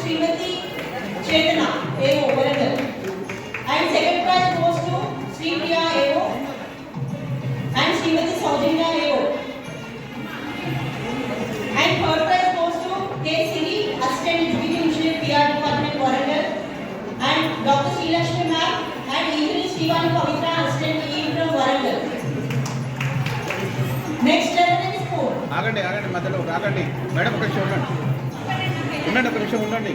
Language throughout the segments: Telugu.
Srimati Chetana, AO, Varangal. And second prize కిందకి సౌజన్య లేవు and third prize goes to K assistant executive engineer PR department Warangal and doctor Srilakshmi ma'am and engineer Srivani Pavitra assistant ఈ from Warangal next level is ఆగండి ఆగండి మధ్యలో ఆగండి మేడం ఒక నిమిషం ఉండండి ఉండండి ఒక నిమిషం ఉండండి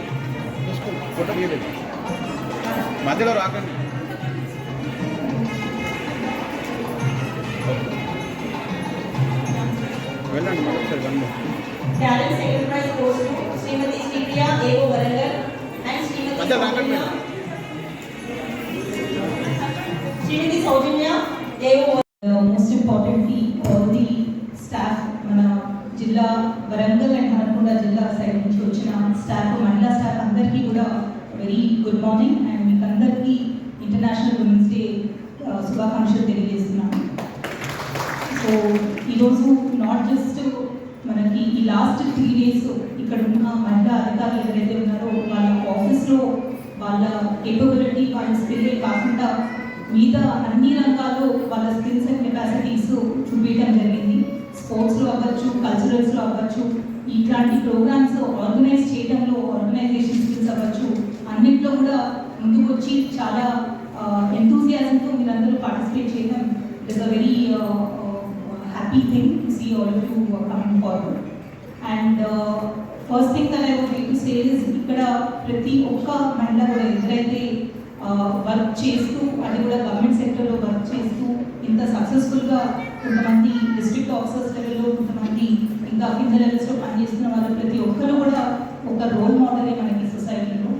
ఫోటో తీయలేదు మధ్యలో రాకండి Srimati Sripriya AO Varangal and Srimati మధ్య రాకండి Saujanya. Madam Srimati Saujanya AO most importantly all the staff మన జిల్లా వరంగల్ అండ్ హనుకొండ జిల్లా సైడ్ నుంచి వచ్చిన స్టాఫ్ మహిళా స్టాఫ్ అందరికీ కూడా వెరీ గుడ్ మార్నింగ్ అండ్ మీకు అందరికీ ఇంటర్నేషనల్ ఉమెన్స్ డే శుభాకాంక్షలు తెలియజేస్తున్నాను సో ఈరోజు నాట్ జస్ట్ మనకి ఈ లాస్ట్ త్రీ డేస్ ఇక్కడ ఉన్న మహిళా అధికారులు ఎవరైతే ఉన్నారో వాళ్ళ ఆఫీస్లో వాళ్ళ కేపబిలిటీ వాళ్ళ స్కిల్ కాకుండా మిగతా అన్ని రంగాల్లో వాళ్ళ స్కిల్స్ అండ్ కెపాసిటీస్ చూపించడం జరిగింది. స్పోర్ట్స్లో అవ్వచ్చు కల్చరల్స్లో అవ్వచ్చు ఇట్లాంటి ప్రోగ్రామ్స్ ఆర్గనైజ్ చేయడంలో ఆర్గనైజేషన్ స్కిల్స్ అవ్వచ్చు అన్నింటిలో కూడా ముందుకొచ్చి చాలా ఎంతూజియాజంతో మీరందరూ పార్టిసిపేట్ చేయడం it is a very happy thing see see all of you uh, and first thing uh, first thing that ఇక్కడ ప్రతి ఒక్క మహిళ కూడా ఎవరైతే వర్క్ చేస్తూ అది కూడా గవర్నమెంట్ సెక్టర్లో వర్క్ చేస్తూ ఇంత సక్సెస్ఫుల్గా కొంతమంది డిస్ట్రిక్ట్ ఆఫీసర్స్ లెవెల్లో కొంతమంది ఇంకా కింద లెవెల్స్లో పనిచేస్తున్న వాళ్ళు ప్రతి ఒక్కరు కూడా ఒక రోల్ మోడలే మనకి సొసైటీలో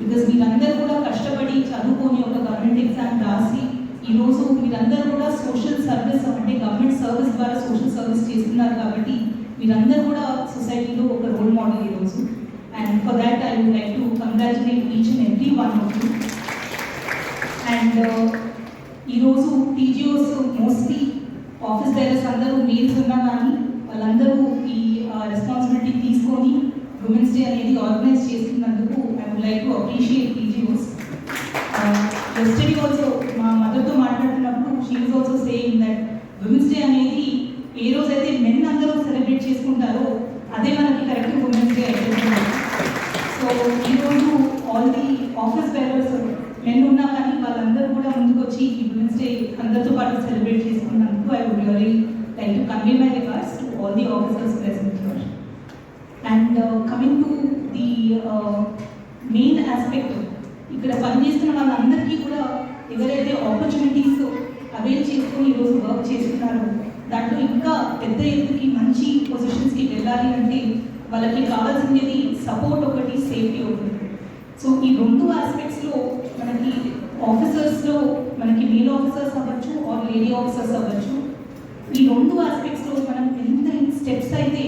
బికాస్ మీరందరూ కూడా కష్టపడి చదువుకొని ఒక గవర్నమెంట్ ఎగ్జామ్ రాసి ఈరోజు మీరందరూ కూడా సోషల్ సర్వీస్ అంటే గవర్నమెంట్ సర్వీస్ ద్వారా సోషల్ సర్వీస్ చేస్తున్నారు కాబట్టి మీరందరూ కూడా సొసైటీలో ఒక రోల్ మోడల్ ఈరోజు and for that I would like to congratulate each and every one of you and ఈరోజు టీజీఓస్ మోస్ట్లీ ఆఫీస్ డైరెక్టర్స్ అందరూ మేల్స్ ఉన్నా కానీ వాళ్ళందరూ ఈ రెస్పాన్సిబిలిటీ తీసుకొని ఉమెన్స్ డే అనేది ఆర్గనైజ్ చేస్తున్నందుకు I would like to appreciate TGOs STD also మా మదర్తో మాట్లాడుతున్నప్పుడు she was also saying that women's day అనేది ఏ రోజైతే మెన్ అందరూ సెలబ్రేట్ చేసుకుంటారో అదే మనకి కరెక్ట్ ఉమెన్స్ డే అయిపోతుంది సో ఈరోజు ఆల్ ది ఆఫీస్ బేరర్స్ నేను ఉన్నా కానీ వాళ్ళందరూ కూడా ముందుకు వచ్చి ఈ ఉమెన్స్ డే అందరితో పాటు సెలబ్రేట్ చేసుకున్నందుకు I would really like to convey my regards to all the officers present here and coming to the main aspect ఇక్కడ పనిచేస్తున్న వాళ్ళందరికీ కూడా ఎవరైతే ఆపర్చునిటీస్ అవైల్ చేసుకొని ఈరోజు వర్క్ చేస్తున్నారో దాంట్లో ఇంకా పెద్ద ఎత్తుకి మంచి పొజిషన్స్కి వెళ్ళాలి అంటే వాళ్ళకి కావాల్సినది సపోర్ట్ ఒకటి సేఫ్టీ ఒకటి. సో ఈ రెండు ఆస్పెక్ట్స్లో మనకి ఆఫీసర్స్లో మనకి మేల్ ఆఫీసర్స్ అవ్వచ్చు ఆర్ లేడీ ఆఫీసర్స్ అవ్వచ్చు. ఈ రెండు ఆస్పెక్ట్స్లో మనం ఎంత స్టెప్స్ అయితే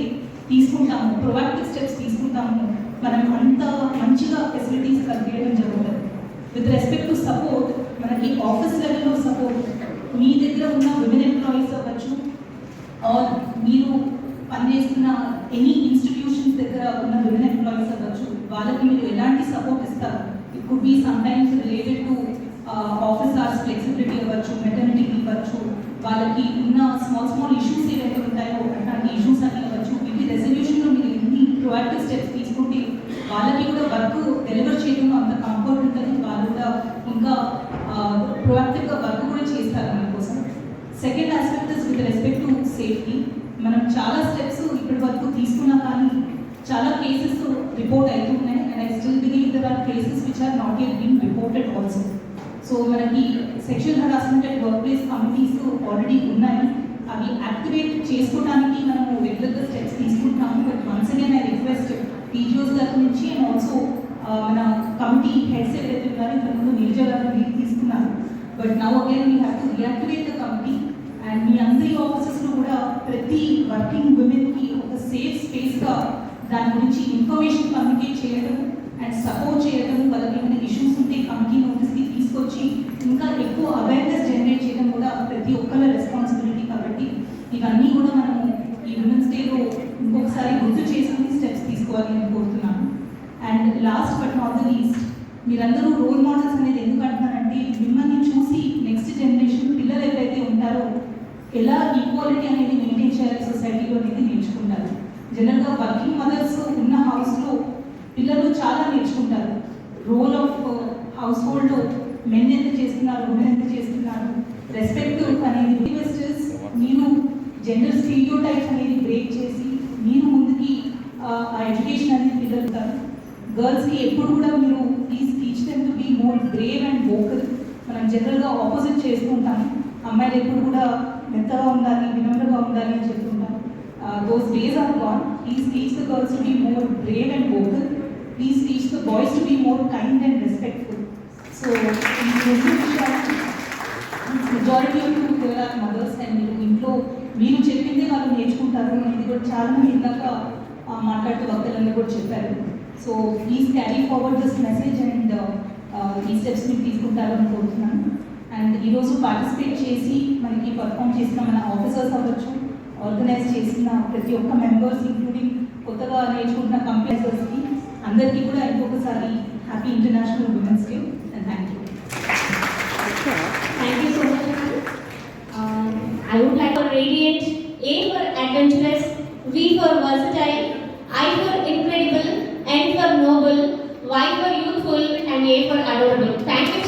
తీసుకుంటాము ప్రొవాక్టివ్ స్టెప్స్ తీసుకుంటాము మనం అంత మంచిగా ఫెసిలిటీస్ కల్పించడం జరుగుతుంది. విత్ రెస్పెక్ట్ టు సపోర్ట్ మనకి ఆఫీస్ లెవెల్లో సపోర్ట్ మీ దగ్గర ఉన్న విమెన్ ఎంప్లాయీస్ అవ్వచ్చు ఆర్ మీరు పనిచేస్తున్న ఎనీ ఇన్స్టిట్యూషన్స్ దగ్గర ఉన్న విమెన్ ఎంప్లాయీస్ అవ్వచ్చు వాళ్ళకి మీరు ఎలాంటి సపోర్ట్ ఇస్తారు? It could be sometimes related to office hours flexibility అవ్వచ్చు మెటర్నిటీ ఇవ్వచ్చు వాళ్ళకి ఉన్న స్మాల్ స్మాల్ ఇష్యూస్ ఏవైతే ఉంటాయో అట్లాంటి ఇష్యూస్ అన్ని అవ్వచ్చు. వీటి రెజల్యూషన్లో మీరు ఎన్ని ప్రొయాక్టివ్ స్టెప్స్ తీసుకుంటే వాళ్ళకి కూడా వర్క్ డెలివర్ చేయడంలో అంత కంఫర్ట్ ఉంటుంది. వాళ్ళు కూడా ఇంకా ప్రొయాక్టివ్గా వర్క్ కూడా చేస్తారు మన కోసం second aspect is with respect to safety మనం చాలా స్టెప్స్ ఇప్పటి వరకు తీసుకున్నా కానీ చాలా కేసెస్ రిపోర్ట్ అవుతున్నాయి and I still believe there are cases which are not yet been reported also so మనకి sexual harassment and workplace committees already ఉన్నాయి. అవి యాక్టివేట్ చేసుకోవడానికి మనము రెగ్యులర్గా స్టెప్స్ తీసుకుంటాము but once again I request teachers దగ్గర నుంచి అండ్ ఆల్సో మన కమిటీ హెడ్స్ ఏదైతే ఉన్నారో ఇంతకుముందు నీరజ గారు తీసుకున్నారు. But now again we have to reactivate the committee and మీ అందరి ఆఫీసెస్లో కూడా ప్రతి వర్కింగ్ ఉమెన్కి ఒక సేఫ్ స్పేస్గా దాని గురించి ఇన్ఫర్మేషన్ కమ్యూనికేట్ చేయడం అండ్ సపోర్ట్ చేయడం వాళ్ళకి ఏమైనా ఇష్యూస్ ఉంటే కమిటీ నోటీస్కి తీసుకొచ్చి ఇంకా ఎక్కువ అవేర్నెస్ జనరేట్ చేయడం కూడా ప్రతి ఒక్కళ్ళ రెస్పాన్సిబిలిటీ కాబట్టి ఇవన్నీ కూడా మనము ఈ ఉమెన్స్ డేలో ఇంకొకసారి గుర్తు చేసుకుని స్టెప్స్ తీసుకోవాలి అని కోరుతున్నాను. And last but not the least మీరందరూ రోల్ మోడల్స్ అనేది ఎందుకు అంటున్నారంటే మిమ్మల్ని చూసి నెక్స్ట్ జనరేషన్ పిల్లలు ఎవరైతే ఉంటారో ఎలా ఈక్వాలిటీ అనేది మెయింటైన్ చేయాలి సొసైటీలో అనేది నేర్చుకుంటారు. జనరల్గా వర్కింగ్ మదర్స్ ఉన్న హౌస్లో పిల్లలు చాలా నేర్చుకుంటారు. Role of household men ఎంత చేస్తున్నారు ఉమెన్ ఎంత చేస్తున్నారు రెస్పెక్ట్ అనేది రిక్వెస్టర్స్ మీరు జెండర్ స్టీరియో టైప్స్ అనేది బ్రేక్ చేసి మీరు ముందుకి uh, ఆ, ఎడ్యుకేషన్ అనేది పిల్లలుతారు. గర్ల్స్కి ఎప్పుడు కూడా మీరు please teach them to be more brave and vocal మనం జనరల్గా ఆపోజిట్ చేస్తుంటాం అమ్మాయిలు ఎప్పుడు కూడా మెత్తగా ఉండాలి వినమ్రగా ఉండాలి అని చెప్తుంటాం those days are gone please teach the girls to be more brave and vocal please teach the boys to be more kind and respectful so ఈ రెండు విషయాలు majority of you there are mothers and మీరు ఇంట్లో మీరు చెప్పిందే వాళ్ళు నేర్చుకుంటారు అనేది కూడా చాలా మంది ఇందాక మాట్లాడుతూ వక్తలందరూ కూడా చెప్పారు. So please carry forward this message and ఈ స్టెప్స్ మీరు తీసుకుంటారు అని కోరుతున్నాను. అండ్ ఈ రోజు పార్టిసిపేట్ చేసి మనకి పర్ఫామ్ చేసిన మన ఆఫీసర్స్ అవ్వచ్చు ఆర్గనైజ్ చేసిన ప్రతి ఒక్క మెంబర్స్ ఇంక్లూడింగ్ కొత్తగా నేర్చుకుంటున్న కంప్లైసర్స్కి అందరికీ కూడా ఇంకొకసారి happy international women's day and thank you thank you so much I would like for radiate A for adventurous V for versatile I for incredible N for noble Y for youthful and A for adorable thank you